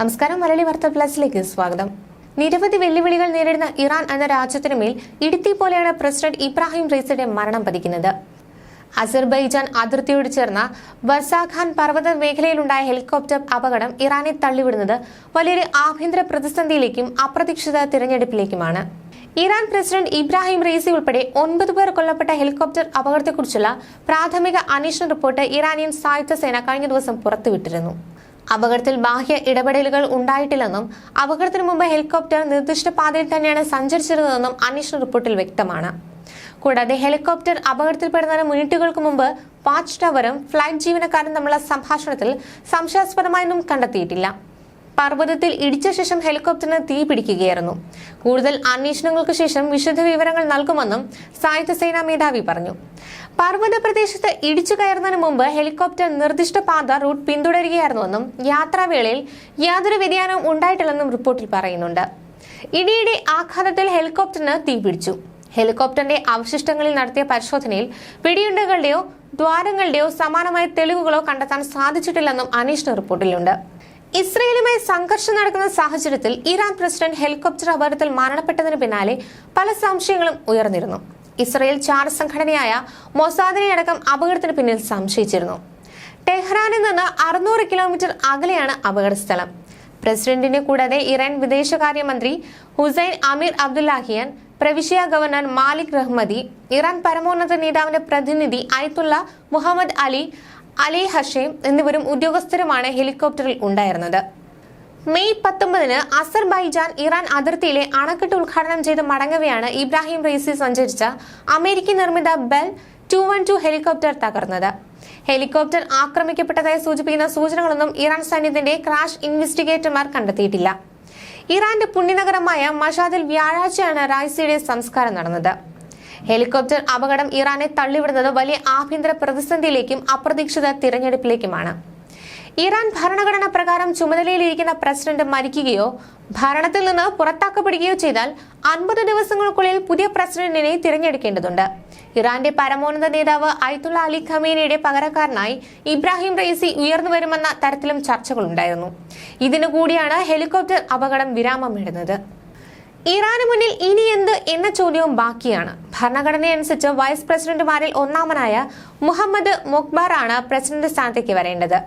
നമസ്കാരം മലയാളി വാർത്ത പ്ലസിലേക്ക് സ്വാഗതം. നിരവധി വെല്ലുവിളികൾ നേരിടുന്ന ഇറാൻ എന്ന രാജ്യത്തിനുമേൽ ഇടുത്തി പോലെയാണ് പ്രസിഡന്റ് ഇബ്രാഹിം റൈസിയുടെ മരണം പതിക്കുന്നത്. അസർബൈജാൻ അതിർത്തിയോട് ചേർന്ന ബർസാഖാൻ പർവത മേഖലയിലുണ്ടായ ഹെലികോപ്റ്റർ അപകടം ഇറാനെ തള്ളിവിടുന്നത് വലിയൊരു ആഭ്യന്തര പ്രതിസന്ധിയിലേക്കും അപ്രതീക്ഷിത തിരഞ്ഞെടുപ്പിലേക്കുമാണ്. ഇറാൻ പ്രസിഡന്റ് ഇബ്രാഹിം റെയ്സി ഉൾപ്പെടെ ഒൻപത് പേർ കൊല്ലപ്പെട്ട ഹെലികോപ്റ്റർ അപകടത്തെക്കുറിച്ചുള്ള പ്രാഥമിക അന്വേഷണ റിപ്പോർട്ട് ഇറാനിയൻ സായുധ സേന കഴിഞ്ഞ ദിവസം പുറത്തുവിട്ടിരുന്നു. അപകടത്തിൽ ബാഹ്യ ഇടപെടലുകൾ ഉണ്ടായിട്ടില്ലെന്നും അപകടത്തിന് മുമ്പ് ഹെലികോപ്റ്റർ നിർദ്ദിഷ്ട പാതയിൽ തന്നെയാണ് സഞ്ചരിച്ചിരുന്നതെന്നും അന്വേഷണ റിപ്പോർട്ടിൽ വ്യക്തമാണ്. കൂടാതെ ഹെലികോപ്റ്റർ അപകടത്തിൽപ്പെടുന്നതിന് മിനിറ്റുകൾക്ക് മുമ്പ് വാച്ച് ടവറും ഫ്ലൈറ്റ് ജീവനക്കാരും തമ്മിലുള്ള സംഭാഷണത്തിൽ സംശയാസ്പദമായൊന്നും കണ്ടെത്തിയിട്ടില്ല. പർവതത്തിൽ ഇടിച്ച ശേഷം ഹെലികോപ്റ്ററിന് തീ പിടിക്കുകയായിരുന്നു. കൂടുതൽ അന്വേഷണങ്ങൾക്ക് ശേഷം വിശദ വിവരങ്ങൾ നൽകുമെന്നും സായുധ സേനാ മേധാവി പറഞ്ഞു. പർവത പ്രദേശത്ത് ഇടിച്ചു കയറുന്നതിന് മുമ്പ് ഹെലികോപ്റ്റർ നിർദ്ദിഷ്ട പാത റൂട്ട് പിന്തുടരുകയായിരുന്നുവെന്നും യാത്രാവേളയിൽ യാതൊരു വ്യതിയാനവും ഉണ്ടായിട്ടില്ലെന്നും റിപ്പോർട്ടിൽ പറയുന്നുണ്ട്. ഇടിയുടെ ആഘാതത്തിൽ ഹെലികോപ്റ്ററിന് തീപിടിച്ചു. ഹെലികോപ്റ്ററിന്റെ അവശിഷ്ടങ്ങളിൽ നടത്തിയ പരിശോധനയിൽ വെടിയുണ്ടകളുടെയോ ദ്വാരങ്ങളുടെയോ സമാനമായ തെളിവുകളോ കണ്ടെത്താൻ സാധിച്ചിട്ടില്ലെന്നും അന്വേഷണ റിപ്പോർട്ടിലുണ്ട്. ഇസ്രയേലുമായി സംഘർഷം നടക്കുന്ന സാഹചര്യത്തിൽ ഇറാൻ പ്രസിഡന്റ് ഹെലികോപ്റ്റർ അപകടത്തിൽ മരണപ്പെട്ടതിന് പിന്നാലെ പല സംശയങ്ങളും ഉയർന്നിരുന്നു. ഇസ്രയേൽ ചാർ സംഘടനയായ മൊസാദിനെ അടക്കം അപകടത്തിന് പിന്നിൽ സംശയിച്ചിരുന്നു. ടെഹ്റാനിൽ നിന്ന് അറുന്നൂറ് കിലോമീറ്റർ അകലെയാണ് അപകട സ്ഥലം പ്രസിഡന്റിനെ കൂടാതെ ഇറാൻ വിദേശകാര്യമന്ത്രി ഹുസൈൻ അമീർ അബ്ദുല്ലാഹിയൻ പ്രവിശ്യ ഗവർണർ മാലിക് റഹ്മദി ഇറാൻ പരമോന്നത നേതാവിന്റെ പ്രതിനിധി Ayatollah Mohammad Ali Ali Hashem എന്നിവരും ഉദ്യോഗസ്ഥരുമാണ് ഹെലികോപ്റ്ററിൽ ഉണ്ടായിരുന്നത്. മെയ് പത്തൊമ്പതിന് അസർബൈജാൻ ഇറാൻ അതിർത്തിയിലെ അണക്കെട്ട് ഉദ്ഘാടനം ചെയ്ത് മടങ്ങവെയാണ് ഇബ്രാഹിം റൈസി സഞ്ചരിച്ച അമേരിക്കൻ നിർമ്മിത Bell two one two helicopter തകർന്നത്. ഹെലികോപ്റ്റർ ആക്രമിക്കപ്പെട്ടതായി സൂചിപ്പിക്കുന്ന സൂചനകളൊന്നും ഇറാൻ സൈന്യത്തിന്റെ ക്രാഷ് ഇൻവെസ്റ്റിഗേറ്റർമാർ കണ്ടെത്തിയിട്ടില്ല. ഇറാന്റെ പുണ്യനഗരമായ മഷാദിൽ വ്യാഴാഴ്ചയാണ് റൈസിയുടെ സംസ്കാരം നടന്നത്. ഹെലികോപ്റ്റർ അപകടം ഇറാനെ തള്ളിവിടുന്നത് വലിയ ആഭ്യന്തര പ്രതിസന്ധിയിലേക്കും അപ്രതീക്ഷിത തിരഞ്ഞെടുപ്പിലേക്കുമാണ്. ഇറാൻ ഭരണഘടന പ്രകാരം ചുമതലയിലിരിക്കുന്ന പ്രസിഡന്റ് മരിക്കുകയോ ഭരണത്തിൽ നിന്ന് പുറത്താക്കപ്പെടുകയോ ചെയ്താൽ അൻപത് ദിവസങ്ങൾക്കുള്ളിൽ പുതിയ പ്രസിഡന്റിനെ തിരഞ്ഞെടുക്കേണ്ടതുണ്ട്. ഇറാന്റെ പരമോന്നത നേതാവ് അയ്തുള്ള അലി ഖമീനയുടെ പകരക്കാരനായി ഇബ്രാഹിം റൈസി ഉയർന്നു വരുമെന്ന തരത്തിലും ചർച്ചകളുണ്ടായിരുന്നു. ഇതിനു കൂടിയാണ് ഹെലികോപ്റ്റർ അപകടം വിരാമമിടുന്നത്. ഇറാന് മുന്നിൽ ഇനി എന്ത് എന്ന ചോദ്യവും ബാക്കിയാണ്. ഭരണഘടനയനുസരിച്ച് വൈസ് പ്രസിഡന്റുമാരിൽ ഒന്നാമനായ മുഹമ്മദ് മൊക്ബാറാണ് പ്രസിഡന്റ് സ്ഥാനത്തേക്ക് വരേണ്ടത്.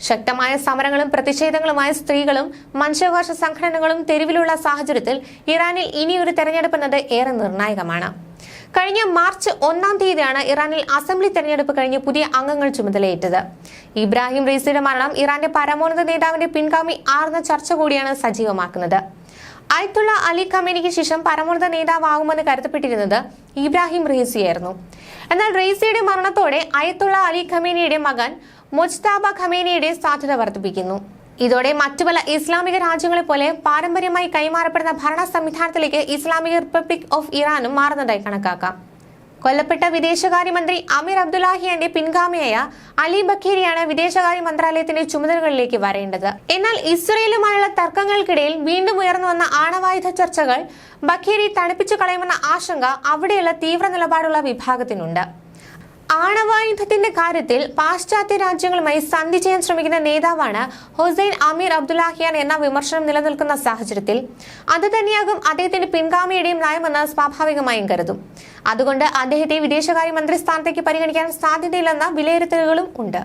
ശക്തമായ സമരങ്ങളും പ്രതിഷേധങ്ങളുമായ സ്ത്രീകളും മനുഷ്യാവകാശ സംഘടനകളും തെരുവിലുള്ള സാഹചര്യത്തിൽ ഇറാനിൽ ഇനിയൊരു തെരഞ്ഞെടുപ്പ് എന്നത് ഏറെ നിർണായകമാണ്. കഴിഞ്ഞ മാർച്ച് ഒന്നാം തീയതിയാണ് ഇറാനിൽ അസംബ്ലി തെരഞ്ഞെടുപ്പ് കഴിഞ്ഞ് പുതിയ അംഗങ്ങൾ ചുമതലയേറ്റത്. ഇബ്രാഹിം റീസിയുടെ മരണം ഇറാന്റെ പരമോന്നത നേതാവിന്റെ പിൻഗാമി ആർന്ന ചർച്ച കൂടിയാണ് സജീവമാക്കുന്നത്. അയത്തുള്ള അലി ഖമേനിക്ക് ശേഷം പരമോന്നത നേതാവാകുമെന്ന് കരുതപ്പെട്ടിരുന്നത് ഇബ്രാഹിം റീസിയായിരുന്നു എന്നാൽ റീസിയുടെ മരണത്തോടെ അയത്തുള്ള അലി ഖമേനിയുടെ മകൻ മുജ്താബ ഖമേനിയുടെ സാധ്യത വർദ്ധിപ്പിക്കുന്നു. ഇതോടെ മറ്റു പല ഇസ്ലാമിക രാജ്യങ്ങളെ പോലെ പാരമ്പര്യമായി കൈമാറപ്പെടുന്ന ഭരണ സംവിധാനത്തിലേക്ക് ഇസ്ലാമിക റിപ്പബ്ലിക് ഓഫ് ഇറാനും മാറുന്നതായി കണക്കാക്കാം. കൊല്ലപ്പെട്ട വിദേശകാര്യമന്ത്രി അമീർ അബ്ദുല്ലാഹിയന്റെ പിൻഗാമിയായ അലി ബഖീരിയാണ് വിദേശകാര്യ മന്ത്രാലയത്തിന്റെ ചുമതലകളിലേക്ക് വരേണ്ടത്. എന്നാൽ ഇസ്രയേലുമായുള്ള തർക്കങ്ങൾക്കിടയിൽ വീണ്ടും ഉയർന്നു വന്ന ആണവായുധ ചർച്ചകൾ ബഖീരി തണുപ്പിച്ചു കളയുമെന്ന ആശങ്ക അവിടെയുള്ള തീവ്ര നിലപാടുള്ള വിഭാഗത്തിനുണ്ട്. ആണവായുധത്തിന്റെ കാര്യത്തിൽ പാശ്ചാത്യ രാജ്യങ്ങളുമായി സന്ധി ചെയ്യാൻ ശ്രമിക്കുന്ന നേതാവാണ് ഹുസൈൻ അമീർ അബ്ദുല്ലാഹിയാൻ എന്ന വിമർശനം നിലനിൽക്കുന്ന സാഹചര്യത്തിൽ അത് തന്നെയാകും അദ്ദേഹത്തിന്റെ പിൻഗാമിയുടെയും നയമെന്ന് സ്വാഭാവികമായും കരുതും. അതുകൊണ്ട് അദ്ദേഹത്തെ വിദേശകാര്യമന്ത്രി സ്ഥാനത്തേക്ക് പരിഗണിക്കാൻ സാധ്യതയില്ലെന്ന വിലയിരുത്തലുകളും ഉണ്ട്.